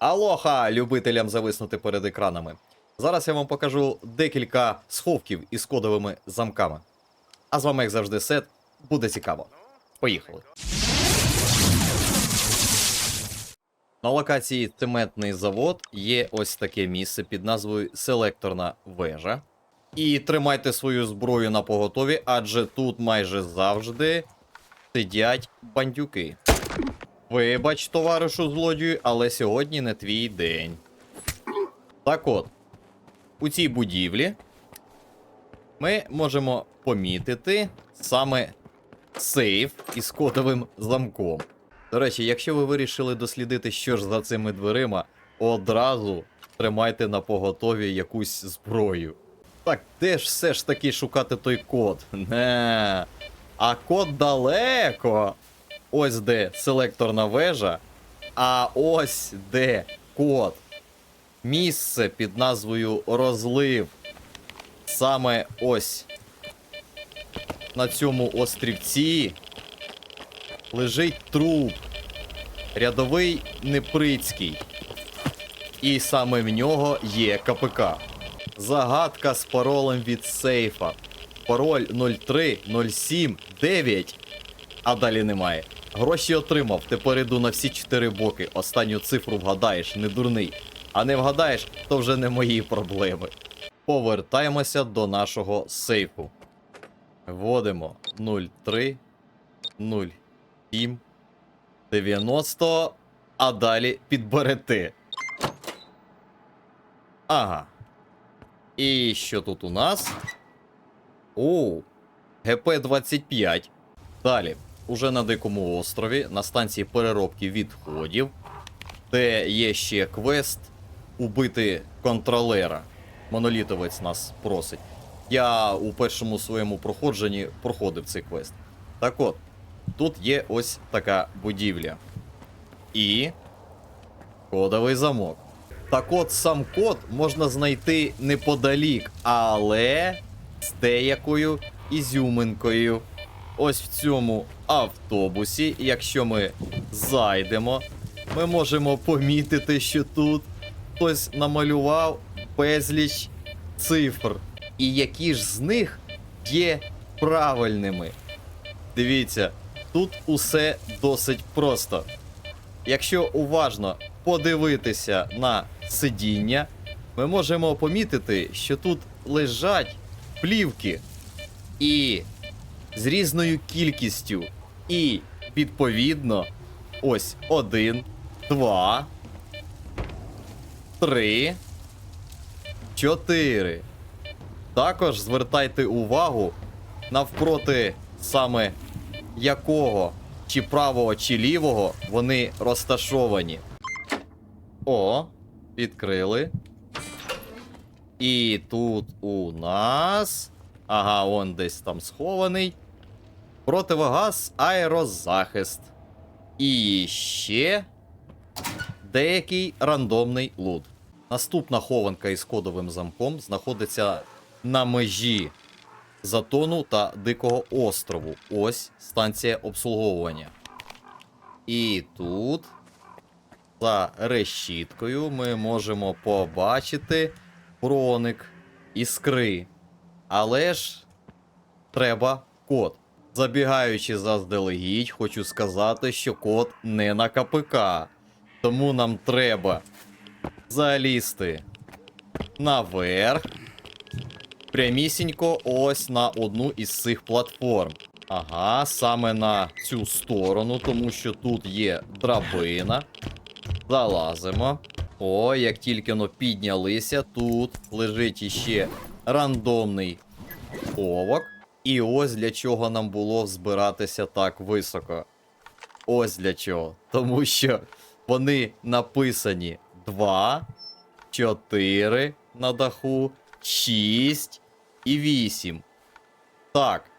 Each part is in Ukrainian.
Алоха, любителям зависнути перед екранами. Зараз я вам покажу декілька сховків із кодовими замками. А з вами, як завжди, сет. Буде цікаво. Поїхали. На локації цементний завод є ось таке місце під назвою Селекторна вежа. І тримайте свою зброю на поготові, адже тут майже завжди сидять бандюки. Вибач, товаришу злодію, але сьогодні не твій день. Так от, у цій будівлі ми можемо помітити саме сейф із кодовим замком. До речі, якщо ви вирішили дослідити, що ж за цими дверима, одразу тримайте на поготові якусь зброю. Так, де ж все ж таки шукати той код? Не. А код далеко. Ось де селекторна вежа, а ось де код. Місце під назвою розлив. Саме ось на цьому острівці лежить труп. Рядовий Неприцький. І саме в нього є КПК. Загадка з паролем від сейфа. Пароль 03079. А далі немає. Гроші отримав, тепер іду на всі чотири боки. Останню цифру вгадаєш, не дурний. А не вгадаєш, то вже не мої проблеми. Повертаємося до нашого сейфу. Вводимо 03 07 90, а далі підберете. Ага. І що тут у нас? Оу, ГП-25. Далі, уже на Дикому острові, на станції переробки відходів, де є ще квест убити контролера. Монолітовець нас просить. Я у першому своєму проходженні проходив цей квест. Так от, тут є ось така будівля. І кодовий замок. Так от сам код можна знайти неподалік, але з деякою ізюминкою. Ось в цьому автобусі, якщо ми зайдемо, ми можемо помітити, що тут хтось намалював безліч цифр. І які ж з них є правильними. Дивіться, тут усе досить просто. Якщо уважно подивитися на сидіння, ми можемо помітити, що тут лежать плівки і з різною кількістю. І відповідно, ось один, два, три, чотири. Також звертайте увагу навпроти саме якого чи правого, чи лівого вони розташовані. О, відкрили. І тут у нас. Ага, он десь там схований. Противогаз, аерозахист. І ще деякий рандомний лут. Наступна хованка із кодовим замком знаходиться на межі Затону та Дикого острову. Ось станція обслуговування. І тут, за решіткою, ми можемо побачити проник іскри. Але ж треба код. Забігаючи заздалегідь, хочу сказати, що код не на КПК. Тому нам треба залізти наверх. Прямісінько ось на одну із цих платформ. Ага, саме на цю сторону, тому що тут є драбина. Залазимо. О, як тільки но піднялися, тут лежить іще рандомний ховок. І ось для чого нам було збиратися так високо. Ось для чого. Тому що вони написані 2, 4 на даху, 6 і 8. Так.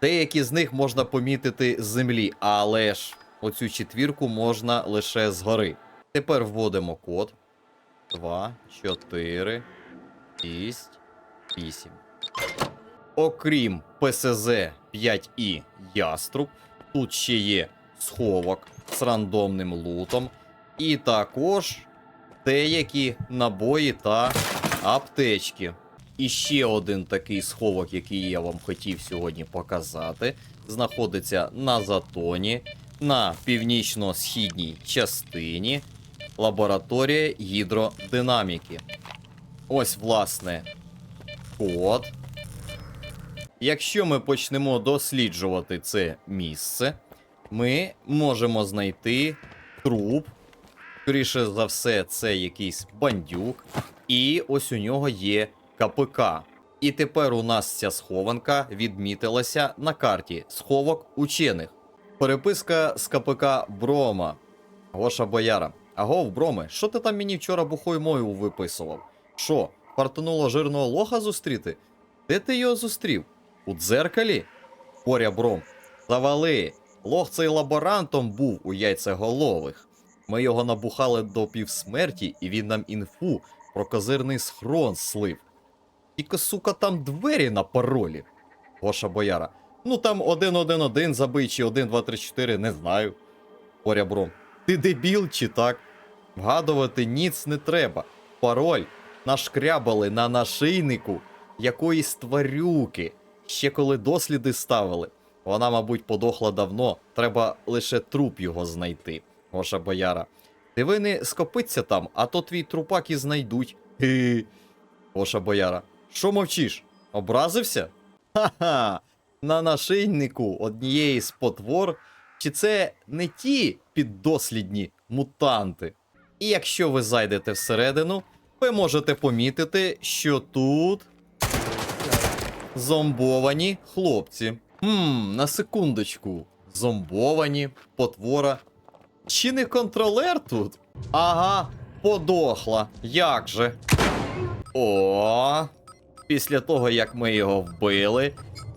Деякі з них можна помітити з землі, але ж оцю четвірку можна лише згори. Тепер вводимо код. 2, 4, 6, 8. Окрім ПСЗ 5І Яструб, тут ще є сховок з рандомним лутом. І також деякі набої та аптечки. І ще один такий сховок, який я вам хотів сьогодні показати, знаходиться на затоні на північно-східній частині лабораторія гідродинаміки. Ось, власне, код. Якщо ми почнемо досліджувати це місце, ми можемо знайти труп. Скоріше за все, це якийсь бандюк. І ось у нього є КПК. І тепер у нас ця схованка відмітилася на карті сховок учених. Переписка з КПК Брома. Гоша Бояра. Агов, Броме, що ти там мені вчора бухою мовою виписував? Що, фартануло жирного лоха зустріти? Де ти його зустрів? У дзеркалі? Поря Бром. Завали. Лох цей лаборантом був у яйцеголових. Ми його набухали до півсмерті, і він нам інфу про козирний схрон слив. Тільки, сука, там двері на паролі. Гоша Бояра. Ну там 111 забий, чи 1234, не знаю. Поря Бром. Ти дебіл чи так? Вгадувати ніц не треба. Пароль нашкрябали на нашийнику якоїсь тварюки. Ще коли досліди ставили. Вона, мабуть, подохла давно. Треба лише труп його знайти. Гоша Бояра. Диви не скопиться там, а то твій трупак і знайдуть. Гі. Гоша Бояра. Що мовчиш? Образився? Ха-ха. На нашийнику однієї з потвор. Чи це не ті піддослідні мутанти? І якщо ви зайдете всередину, ви можете помітити, що тут зомбовані хлопці. Хм, на секундочку. Зомбовані, потвора. Чи не контролер тут? Ага, подохла. Як же? О, після того, як ми його вбили.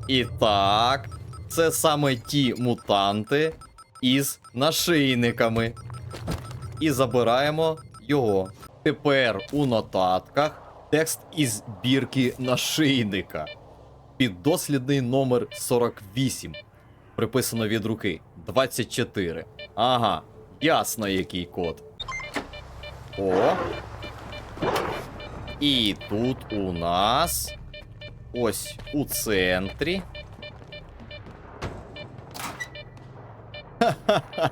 І так, це саме ті мутанти із нашийниками. І забираємо його. Тепер у нотатках текст із бірки нашийника. Піддослідний номер 48. Приписано від руки 24. Ага, ясно, який код. О. І тут у нас. Ось у центрі. Ха-ха-ха.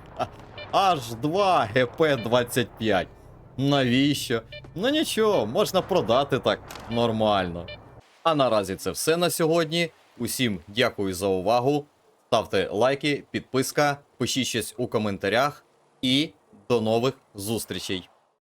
Аж 2 ГП-25. Навіщо? Ну нічого, можна продати так нормально. А наразі це все на сьогодні. Усім дякую за увагу. Ставте лайки, підписка, пишіть щось у коментарях і до нових зустрічей.